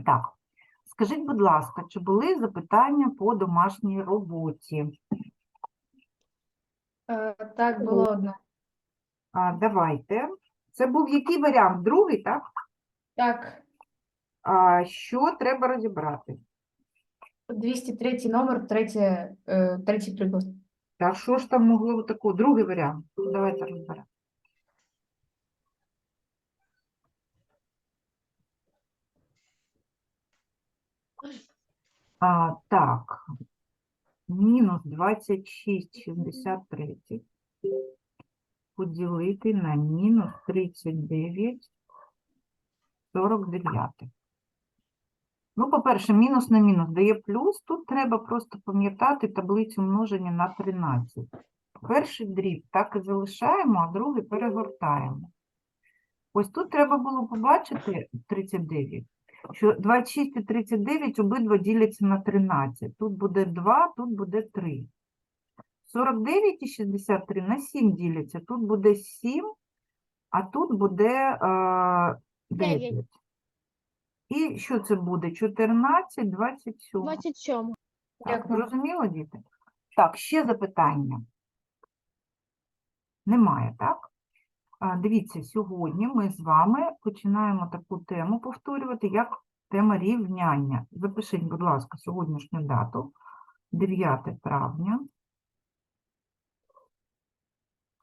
І так, скажіть, будь ласка, чи були запитання по домашній роботі? Е, Так, було одне. А, давайте. Це був який варіант? Другий, так? Так, А, що треба розібрати? 203 номер, третє, е, третій приклад. Та що ж там могло такого? Другий варіант. Давайте розберемо. А, так. Мінус 26,63 поділити на мінус 39,49. Ну, по-перше, мінус на мінус дає плюс. Тут треба просто пам'ятати таблицю множення на 13. Перший дріб так і залишаємо, а другий перегортаємо. Ось тут треба було побачити 39, що 26 і 39 обидва діляться на 13. Тут буде 2, тут буде 3. 49 і 63 на 7 діляться. Тут буде 7, а тут буде е, 9. Дев'ять. І що це буде? 14, 27. 27. Так, зрозуміло, діти? Так, ще запитання. Немає, так? Дивіться, сьогодні ми з вами починаємо таку тему повторювати, як тема рівняння. Запишіть, будь ласка, сьогоднішню дату, 9 травня.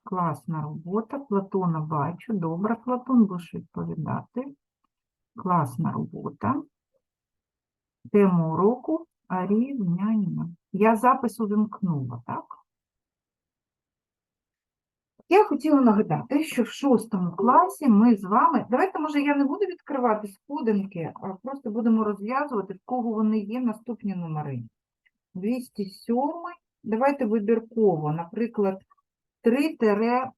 Класна робота. Платона бачу. Добре, Платон, будеш відповідати. Класна робота. Тема уроку рівняння. Я запис увімкнула, так? Я хотіла нагадати, що в шостому класі ми з вами. Давайте, може, я не буду відкривати сходинки, а просто будемо розв'язувати, в кого вони є наступні номери. 207. Давайте вибірково, наприклад, 3 тире.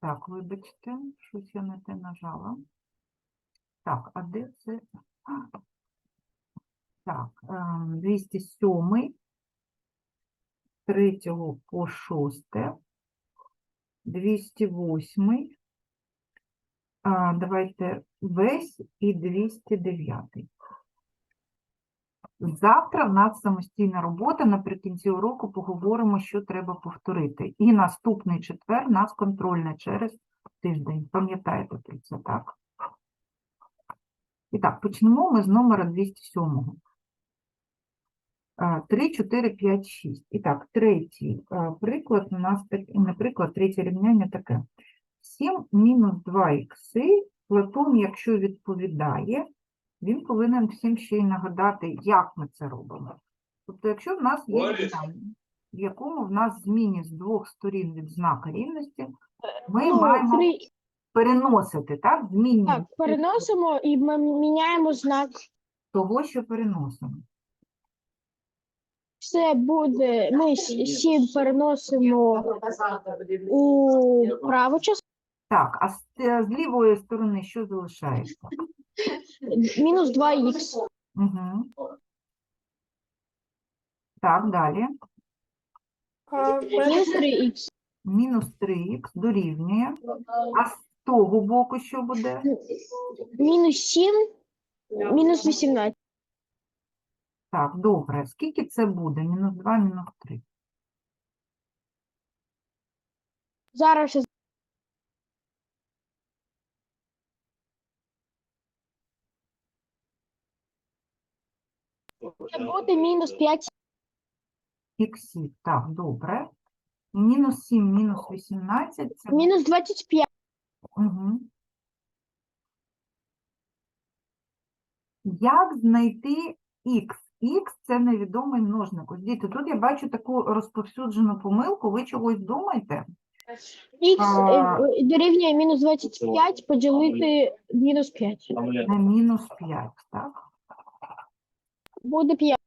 Так, вибачте, щось я не те нажала. Так, а де це? Так, ем, 207, 3 по 6, 208, а, давайте весь і 209. Завтра в нас самостійна робота, наприкінці уроку поговоримо, що треба повторити. І наступний четвер у нас контрольне через тиждень. Пам'ятаєте про це, так? І так, почнемо ми з номера 207. 3, 4, 5, 6. І так, третій приклад у нас такий, не приклад, третє рівняння таке. 7 мінус 2 ікси. Платон, якщо відповідає, він повинен всім ще й нагадати, як ми це робимо. Тобто, якщо в нас є рівняння, в якому в нас зміні з двох сторін від знака рівності, ми Ну, маємо три- переносити, так? Змінні Так, переносимо і ми міняємо знак. того, що переносимо. Це буде. Ми сім переносимо у праву частину. Так, а з, е, з лівої сторони що залишається? Мінус 2х. Угу. Так, далі. Мінус 3х. Мінус 3х дорівнює. А з того боку що буде? Мінус 7. Мінус 18. Так, добре. Скільки це буде? Мінус 2, мінус 3. Зараз ще це буде мінус 5. Іксів. Так, добре. Мінус 7, мінус 18. Це Мінус 25. Угу. Як знайти х? Х – це невідомий множник. Ось діти, тут я бачу таку розповсюджену помилку. Ви чогось думаєте? Х А. е, дорівнює мінус 25 поділити мінус 5. На мінус 5, так? Буде 5.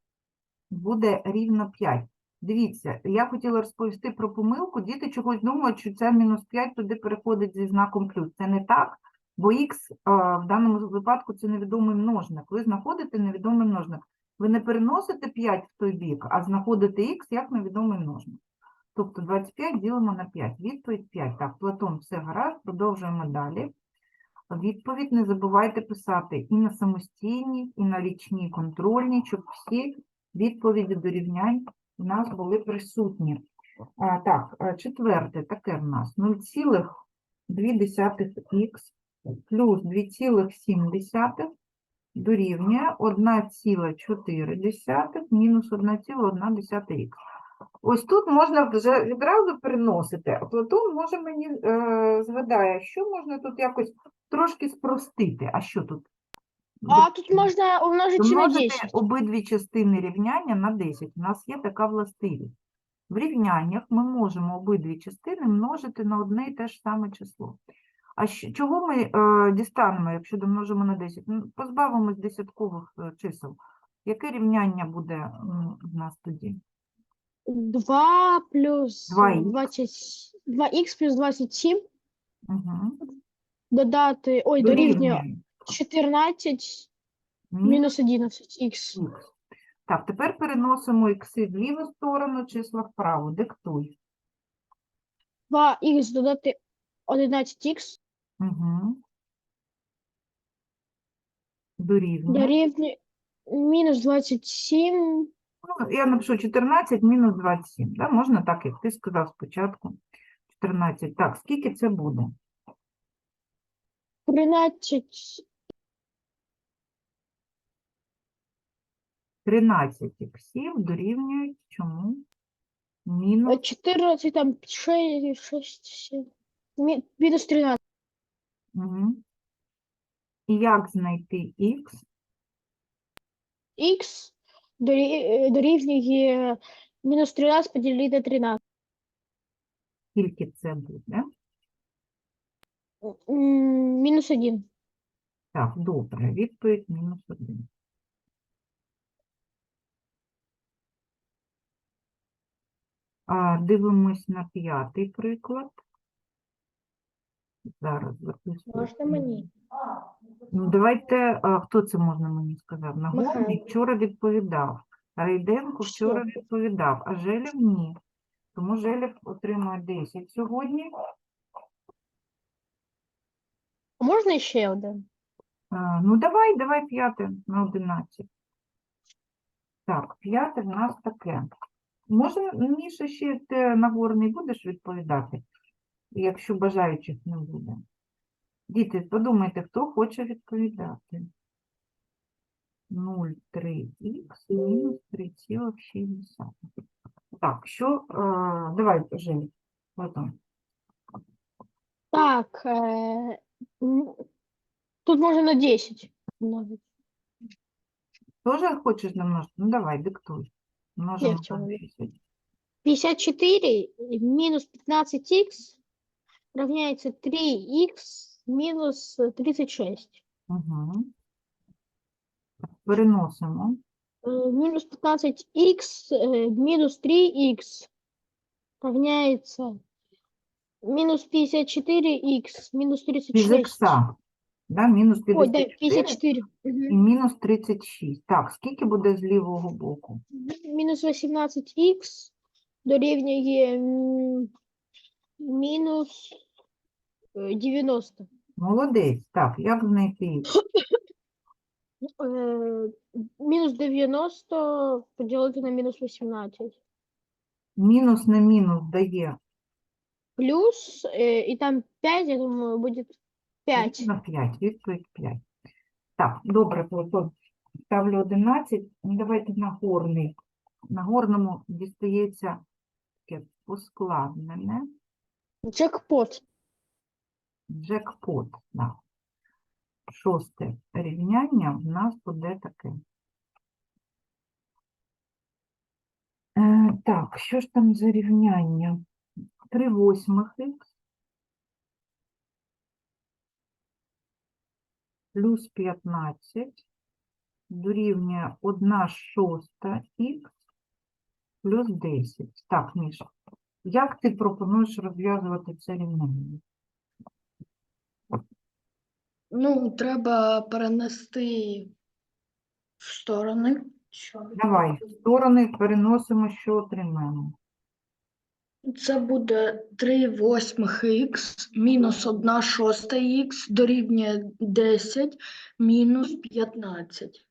Буде рівно 5. Дивіться, я хотіла розповісти про помилку. Діти чогось думають, що це мінус 5 туди переходить зі знаком плюс. Це не так, бо х в даному випадку це невідомий множник. Ви знаходите невідомий множник. Ви не переносите 5 в той бік, а знаходите х як невідомий множник. Тобто 25 ділимо на 5. Відповідь 5. Так, Платон, все гаразд, продовжуємо далі. Відповідь не забувайте писати і на самостійній, і на річній контрольній, щоб всі відповіді до рівнянь у нас були присутні. А, так, четверте, таке в нас 0,2х плюс 2,7 дорівнює 1,4 мінус 1,1х. Ось тут можна вже відразу переносити. А Платон може мені е, згадає, що можна тут якось трошки спростити. А що тут? А тут можна умножити на 10. обидві частини рівняння на 10. У нас є така властивість. В рівняннях ми можемо обидві частини множити на одне і те ж саме число. А що, чого ми е, дістанемо, якщо домножимо на 10? Ну, Позбавимось десяткових е, чисел. Яке рівняння буде м, в нас тоді? 2 плюс 2х. 20, 2х плюс 27 Угу. додати, ой, дорівнює Дорівнює 14 мінус мінус 11х. х. Так, тепер переносимо ікси в ліву сторону, числа вправо. Диктуй. 2х додати 11х Угу. Дорівнює. дорівнює мінус 27 Ну, я напишу 14 мінус 27. Да? Можна так, як ти сказав спочатку. 14. Так, скільки це буде? 13 13 іксів дорівнюють чому? Мінус 14, там 6, 6, 7, мі- мінус 13. Угу. І як знайти х? Х дорі- е, дорівнює мінус 13 поділити на 13. Скільки це буде? М, Мінус 1. Так, добре, відповідь мінус 1. А, дивимось на п'ятий приклад. Зараз записую. Можна мені? Ну, давайте, а, хто це можна мені сказав? Нагорний Михайло. вчора відповідав. Райденко вчора відповідав, а Желєв ні. Тому Желєв отримує 10 сьогодні. А можна ще один? А, Ну, давай, давай п'яте на 11. Так, п'яте в нас таке. Може, Міша, ще ти Нагорний будеш відповідати, якщо бажаючих не буде? Діти, подумайте, хто хоче відповідати. 0,3х мінус 3,6. Так, що, е, давай, Жень, Платон. Так, е, тут можна на 10 множити. Тоже хочеш намножити? Ну, давай, диктуй. Множимо на 10. 54 мінус 15х равняется 3х мінус 36. Угу. Переносимо. Э, Минус 15х э, минус 3х равняется минус 54х минус Із 36. ікса. Да, мінус Ой, да, 54 54. і Мгм. мінус 36. Так, скільки буде з лівого боку? Мінус 18х дорівнює м, мінус 90. Молодець. Так, як знайти? Е, Мінус 90 поділити на мінус 18. Мінус на мінус дає Плюс, е, і там 5, я думаю, буде 5. на 5. Відповідь 5. Так, добре, Платон. Ставлю 11. Ну, Давайте на горний. На горному дістається таке ускладнене. Джекпот. Джекпот. Да. Шосте рівняння в нас буде таке. Е, так, що ж там за рівняння? 3 восьмих х плюс 15 дорівнює 1 шоста х плюс 10. Так, Міша, як ти пропонуєш розв'язувати це рівняння? Ну, треба перенести в сторони. Що? Давай, в сторони переносимо, що отримаємо. Це буде 3 восьмих х мінус 1 шоста х дорівнює 10 мінус 15.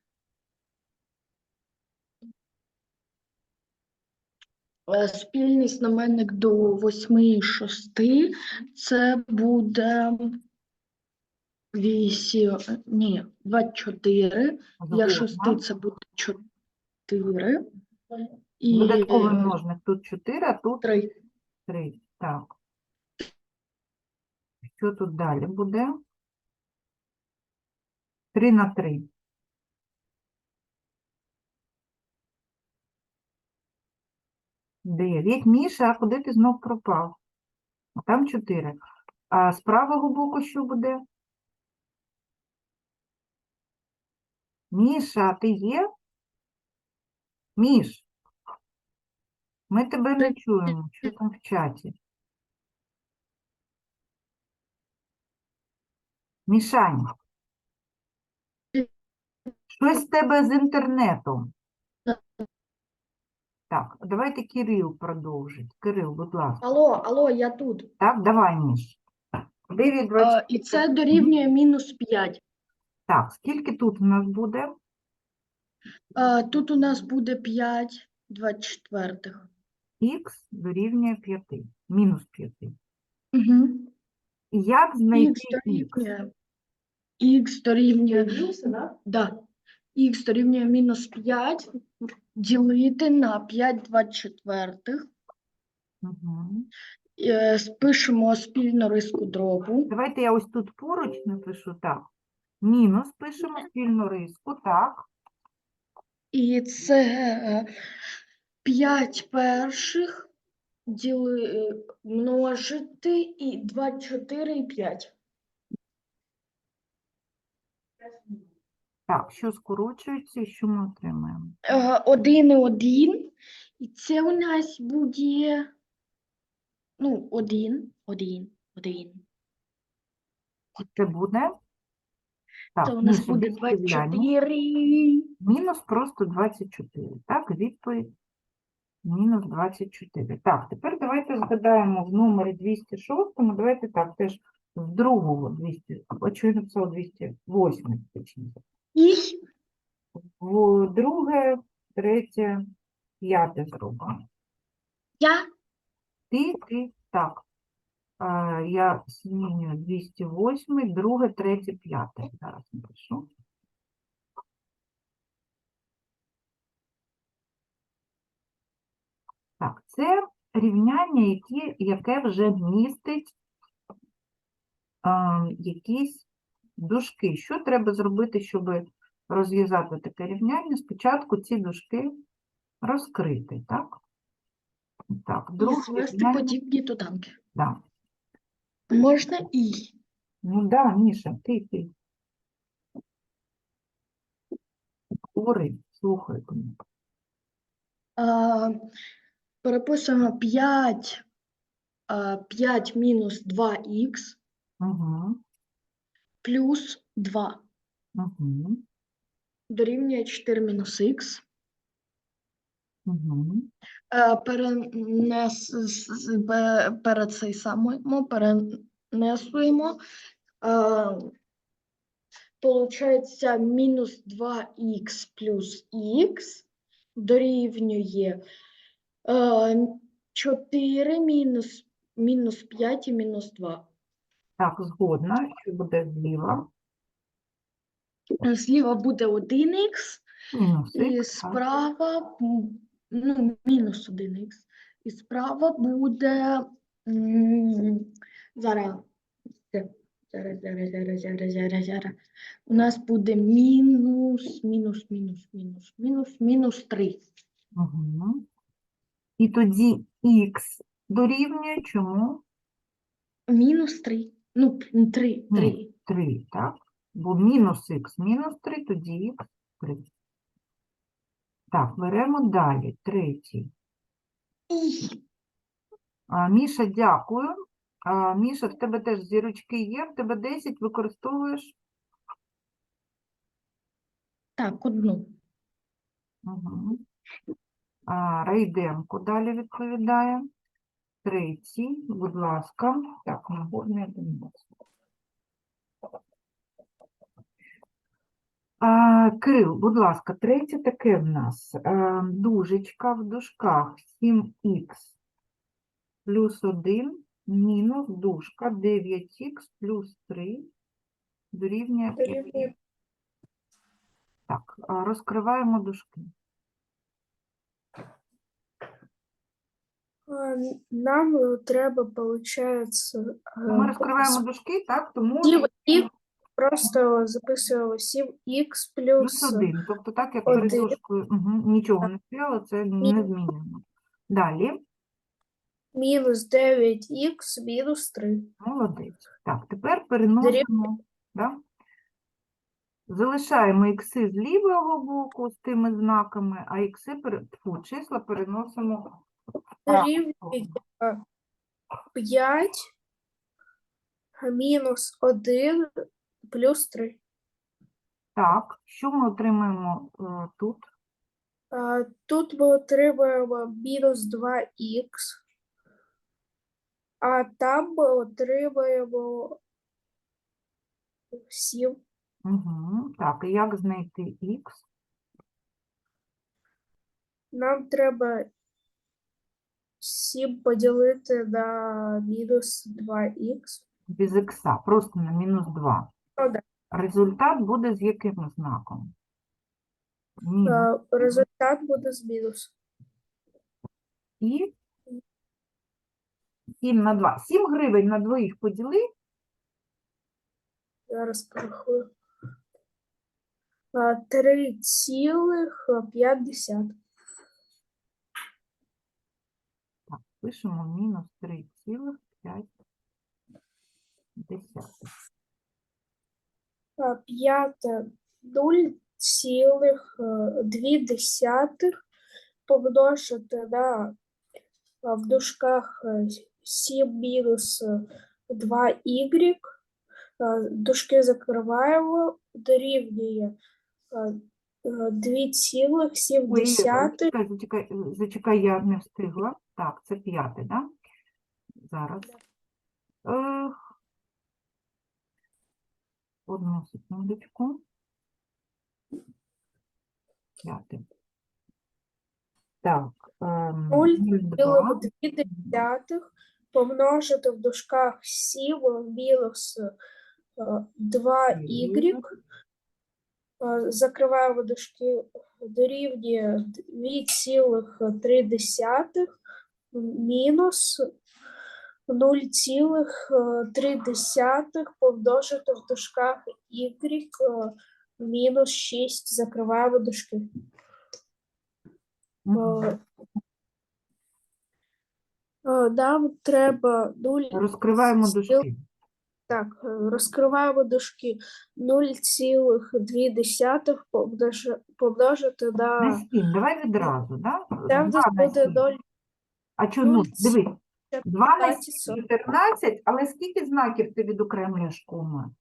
Е, Спільний знаменник до 8 і 6 це буде 8, ні, 24. Для 6 Згодна. це буде 4. І Додатковий множник тут 4, а тут 3. 3. Так. Що тут далі буде? 3 на 3. Дев'ять. Міша, а куди ти знов пропав? А там 4. А з правого боку що буде? Міша, ти є? Міш, ми тебе не чуємо. Що там в чаті? Мішань. Щось з тебе з інтернетом. Так, давайте Кирил продовжить. Кирил, будь ласка. Алло, алло, я тут. Так, давай, Міш. 9, Е, 20. І це дорівнює мінус 5. Так, скільки тут у нас буде? Е, Тут у нас буде 5 24. Х дорівнює 5. Мінус 5. Угу. І як знайти Х х? дорівнює. Х дорівнює. Да. Х дорівнює мінус 5 ділити на 5 24. Угу. Е, Спишемо спільну риску дробу. Давайте я ось тут поруч напишу так. Мінус пишемо спільну риску, так. І це 5 перших діли, е, множити і 24 і 5. Так, що скорочується і що ми отримаємо? Е, Один і один. І це у нас буде. Ну, один, один, один. Це буде? Так, Це у нас буде відповідь 24. Мінус просто 24. Так, відповідь мінус 24. Так, тепер давайте згадаємо в номері 206, давайте так, теж з другого 200, от що я написала 208, точніше. І В друге, третє, п'яте зробимо. я Ти, ти, так. Я змінюю 208, друге, третє, п'яте. Зараз напишу. Так, це рівняння, які, яке вже містить а, якісь дужки. Що треба зробити, щоб розв'язати таке рівняння? Спочатку ці дужки розкрити, так? Так, друге подібні доданки. Да. Можна і. Ну да, Міша, ти, ти. Говори, слухай. А, переписуємо 5, а, 5 мінус 2х Угу, плюс 2 угу, дорівнює 4 мінус х. Угу. Е, перенес, перед цей самим перенесуємо. Е, Получається мінус 2х плюс х дорівнює е, 4 мінус, мінус 5 і мінус 2. Так, згодна, що буде зліва. Зліва буде 1х, Мінус і х, так. справа м, ну, мінус 1х. І справа буде зараз. Зараз, зараз, зараз, зараз, зараз, зараз. У нас буде мінус, мінус, мінус, мінус, мінус, мінус 3. Угу. І тоді х дорівнює чому? Мінус 3. Ну, 3, 3. 3, так? Бо мінус х мінус 3, тоді х 3. Так, беремо далі, третій. А, Міша, дякую. А, Міша, в тебе теж зірочки є, в тебе 10 використовуєш? Так, одну. Угу. А, Райденко далі відповідає. третій, будь ласка. Так, нагорний 11. Кирил, будь ласка, третє таке в нас. А, дужечка в дужках 7х плюс 1 мінус дужка 9х плюс 3 дорівнює 5. Так, розкриваємо дужки. Нам е, треба, получается, Ми розкриваємо дужки, так, тому 7х, просто записуємо 7х плюс плюс 1. Тобто так, як перед один. угу, нічого не стояло, це не змінюємо. Далі, мінус 9х мінус 3. молодець. Так, тепер переносимо, да? залишаємо ікси з лівого боку з тими знаками, а ікси, пере- тьфу, числа переносимо Дорівнює 5 мінус 1 плюс 3. Так, що ми отримаємо е, тут? А, Тут ми отримаємо мінус 2х, а там ми отримаємо 7. Угу. Так, і як знайти х? Нам треба 7 поділити на мінус 2х. Без ікса, просто на мінус 2. Результат буде з яким знаком? Мінус. А, Результат буде з мінус. І 7 на 2. 7 гривень на двоїх поділи. Зараз порахую. А, 3,5. Так, пишемо мінус 3,5. А, П'яте 0,2 помножити на а, в дужках 7 мінус 2y. Дужки закриваємо, дорівнює а, а, 2,7. Ой, зачекай, зачекай, е, зачекай, я не встигла. Так, це п'яте, да? Зараз. Е, Одну секундочку. П'яте. Так, ем, Нуль 0,2. помножити в дужках 7 мінус 2y. Е, Закриваємо дужки дорівнює 2,3 мінус 0,3 помножити в дужках y е, мінус 6. Закриваємо дужки. Е, е, Нам треба 0, Розкриваємо дужки. так, е, розкриваємо дужки 0,2 помножи- помножити На на 7, давай відразу, да? це в нас буде сім. 0, А чому? Дивись, 2 на 14, але скільки знаків ти відокремлюєш кома?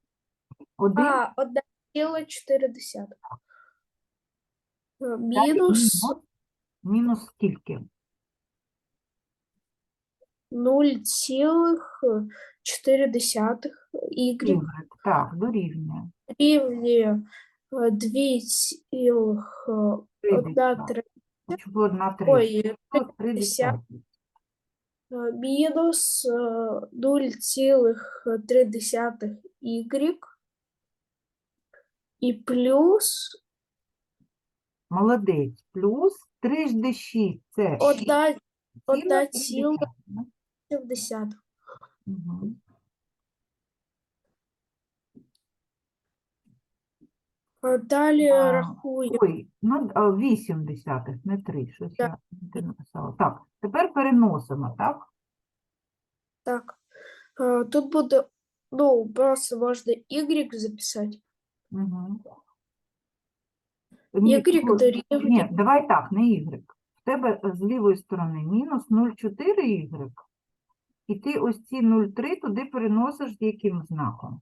Один? а 1,4. Е, Мінус Мінус скільки? 0,4 y. Так, дорівнює. рівнює 2,1 Тридцять. третя. Хочу було на 3. Ой, Три десят. десяті. Е, мінус е, 0,3 y і плюс Молодець. Плюс 3 жди 6. Це 1 одна 6,3. ціла. 70. Угу. Е, Далі А, рахуємо. Ой, ну, а, 8 десятих, не 3. Щось я не написала. Так, тепер переносимо, так? Так. Е, Тут буде, ну, просто можна y записати. Угу. Y дорівнює Ні, давай так, не y. В тебе з лівої сторони мінус 0,4y, і ти ось ці 0,3 туди переносиш з яким знаком?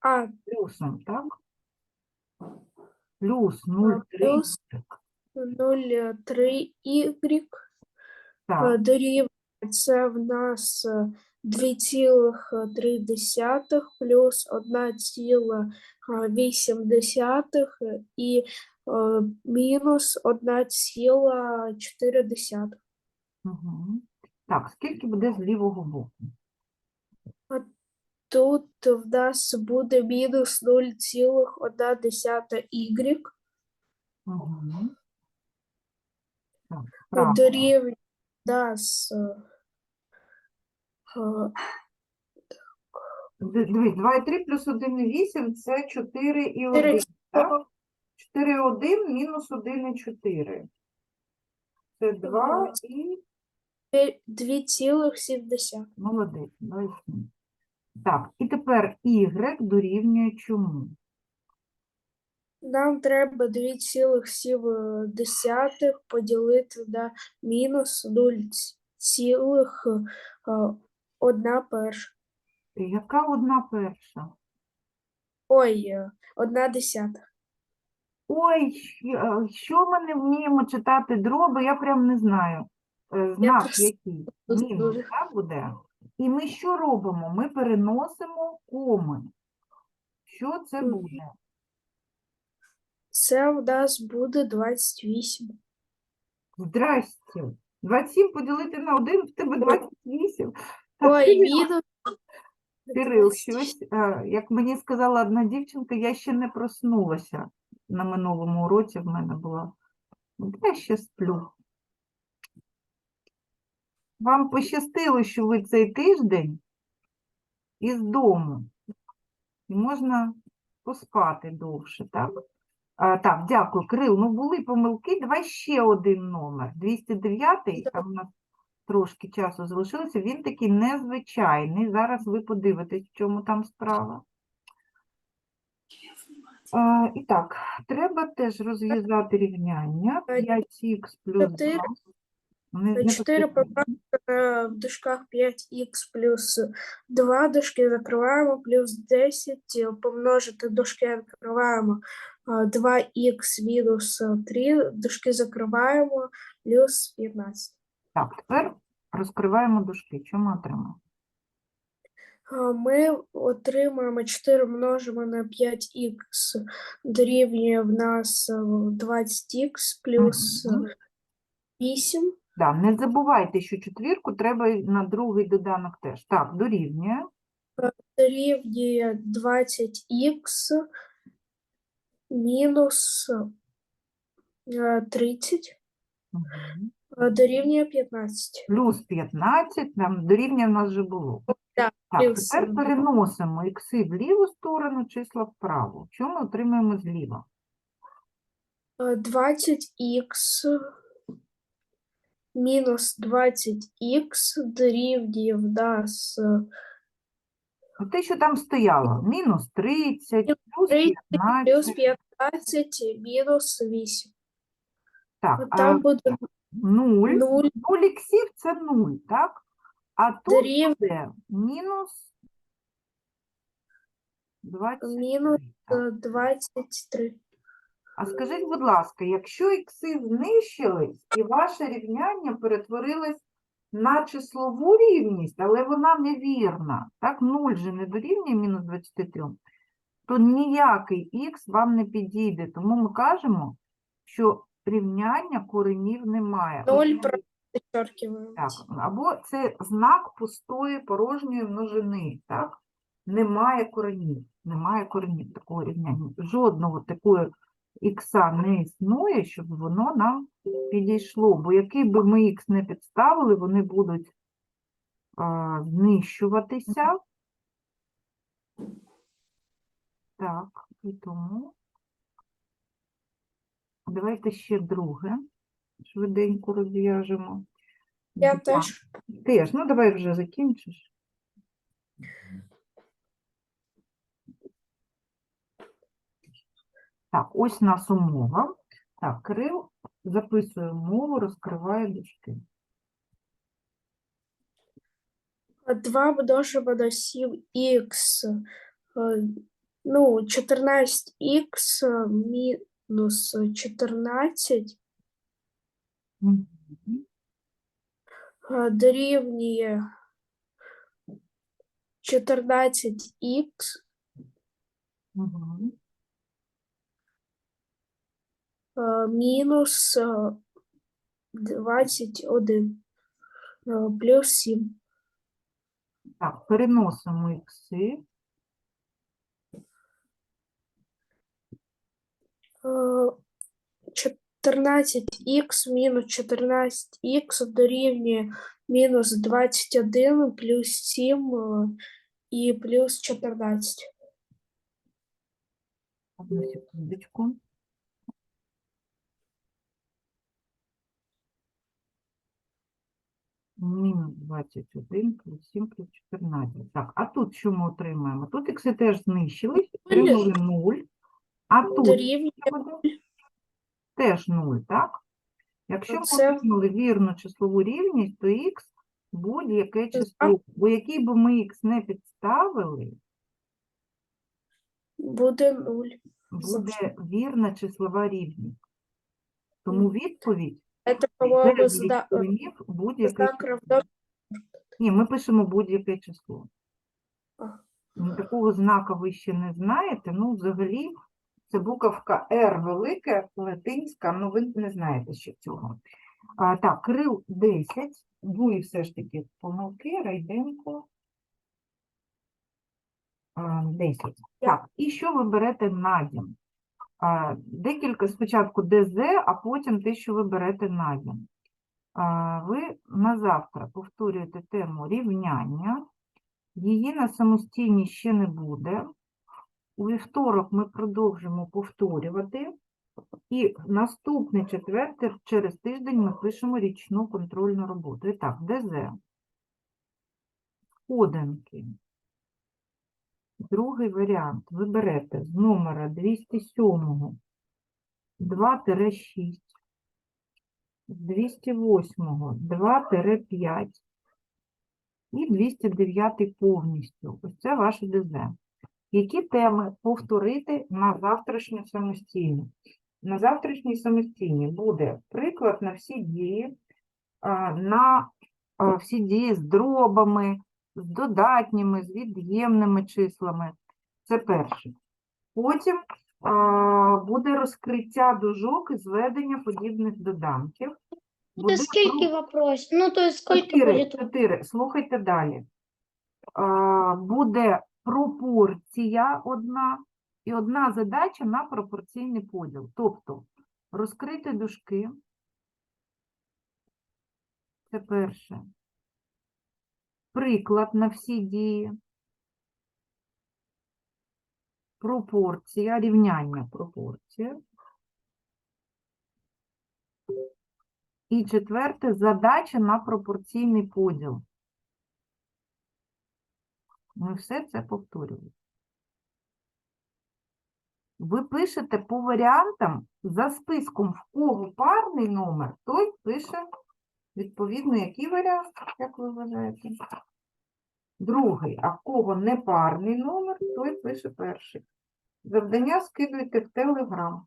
А, Плюсом, так? Плюс 0,3 плюс y. 0,3 y Так, дорівнює це в нас е, 2,3 плюс 1,8 і е, мінус 1,4. угу. так, скільки буде з лівого боку? Тут в нас буде мінус 0,1 y Угу. Так, дорівнює нас е, е, Дивись, 2 і 3 плюс 1 і 8 – це 4 і 1, Чотири так? 4 і 1 мінус 1 і 4. Це 2 і... 2,7. Молодець, 2 і 7. Так, і тепер y дорівнює чому? Нам треба 2,7 поділити на мінус 0,1 перша. Яка одна перша? Ой, е, одна десята. Ой, е, що ми не вміємо читати дроби, я прям не знаю. Е, Знак просто який? Мінус, так буде? І ми що робимо? Ми переносимо коми. Що це буде? Це в нас буде 28. Здрасте. 27 поділити на 1, в тебе 28. Ой, мінус. Кирил, щось, е, як мені сказала одна дівчинка, я ще не проснулася. На минулому уроці в мене була. Я ще сплю. Вам пощастило, що ви цей тиждень із дому. І можна поспати довше, так? А, так, дякую, Кирил. Ну, були помилки. Давай ще один номер. 209, там у нас трошки часу залишилося. Він такий незвичайний. Зараз ви подивитесь, в чому там справа. А, і так, треба теж розв'язати рівняння. Е, 5х плюс 2. Не, не 4 потрібно. Е, в дужках 5х плюс 2 дужки закриваємо, плюс 10 е, помножити дужки відкриваємо 2х мінус 3 дужки закриваємо, плюс 15. Так, тепер розкриваємо дужки. Що ми отримаємо? Е, Ми отримаємо 4 множимо на 5х дорівнює в нас е, 20х плюс Мгм. 8. Да, не забувайте, що четвірку треба і на другий доданок теж. Так, дорівнює. дорівнює 20х мінус е, 30 Мгм. е, дорівнює 15. Плюс 15, там дорівнює в нас вже було. Так, Так, плюс, тепер е, переносимо ікси в ліву сторону, числа вправо. Що ми отримаємо зліва? Е, 20х мінус 20х дорівнює в нас е, Ну, Те, що там стояло, мінус 30, плюс 30 плюс 15. 15 мінус 8. Так, От а Там буде 0, 0 0 іксів це 0, так? А тут дорівнює буде мінус 23. мінус так. е, 23. А скажіть, будь ласка, якщо ікси знищились і ваше рівняння перетворилось на числову рівність, але вона невірна, так, 0 же не дорівнює мінус 23, то ніякий х вам не підійде. Тому ми кажемо, що рівняння коренів немає. 0 Ось про- Підчеркиваємо. так, або це знак пустої порожньої множини, так? Немає коренів, немає коренів такого рівняння. Жодного такого ікса не існує, щоб воно нам підійшло. Бо який би ми ікс не підставили, вони будуть а, знищуватися. Так, і тому давайте ще друге. Швиденько розв'яжемо. Я теж. Теж, ну давай вже закінчиш. Так, ось у нас умова. Так, Кирил записує умову, розкриває дужки. 2 множимо на 7х, е, ну, 14х мінус 14 Мгм. е, дорівнює 14х Угу. е, мінус е, 21 е, плюс 7. Так, переносимо ікси. Е, 14х мінус 14х дорівнює мінус 21 плюс 7 е, і плюс 14. Одну секундочку. Мінус 21 плюс 7 плюс 14. Так, а тут що ми отримаємо? Тут ікси теж знищились, отримали 0. А тут Дорівнює теж 0, так? Якщо ми Оце- отримали вірну числову рівність, то х будь-яке число. Бо який би ми х не підставили, буде 0. буде вірна числова рівність. Тому відповідь Це, Де по-моєму, з зда- будь-яке знак число. равно. Ні, ми пишемо будь-яке число. Ну, Такого знака ви ще не знаєте. Ну, взагалі, це буковка R велика, латинська, ну ви не знаєте ще цього. А, так, крил 10, були все ж таки помилки, Райденко. А, 10. Так, і що ви берете на дім? Декілька спочатку ДЗ, а потім те, що ви берете на. А, Ви на завтра повторюєте тему рівняння. Її на самостійній ще не буде. У вівторок ми продовжимо повторювати. І наступний четвертий через тиждень ми пишемо річну контрольну роботу. І так, ДЗ. Сходинки. Другий варіант. Ви берете з номера 207 2-6, з 208 2-5 і 209 повністю. Ось це ваше ДЗ. Які теми повторити на завтрашню самостійну? На завтрашній самостійній буде приклад на всі дії, на всі дії з дробами, з додатніми, з від'ємними числами. Це перше. Потім а, буде розкриття дужок і зведення подібних доданків. Буде Это сколько про- Ну, то сколько Чотири, чотири. Слухайте далі. А, Буде пропорція одна і одна задача на пропорційний поділ. Тобто розкрити дужки. Це перше. Приклад на всі дії. Пропорція, рівняння пропорція. І четверте задача на пропорційний поділ. Ми все це повторюємо. Ви пишете по варіантам за списком, в кого парний номер, той пише відповідно, який варіант, як ви вважаєте? Другий, а в кого не парний номер, той пише перший. Завдання скидуйте в Телеграм.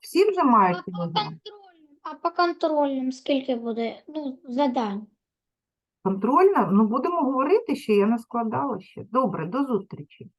Всі вже мають Телеграм? а по контрольным сколько буде? Ну, задань. Контрольна? Ну, будемо говорити ще, я не складала ще. Добре, до зустрічі.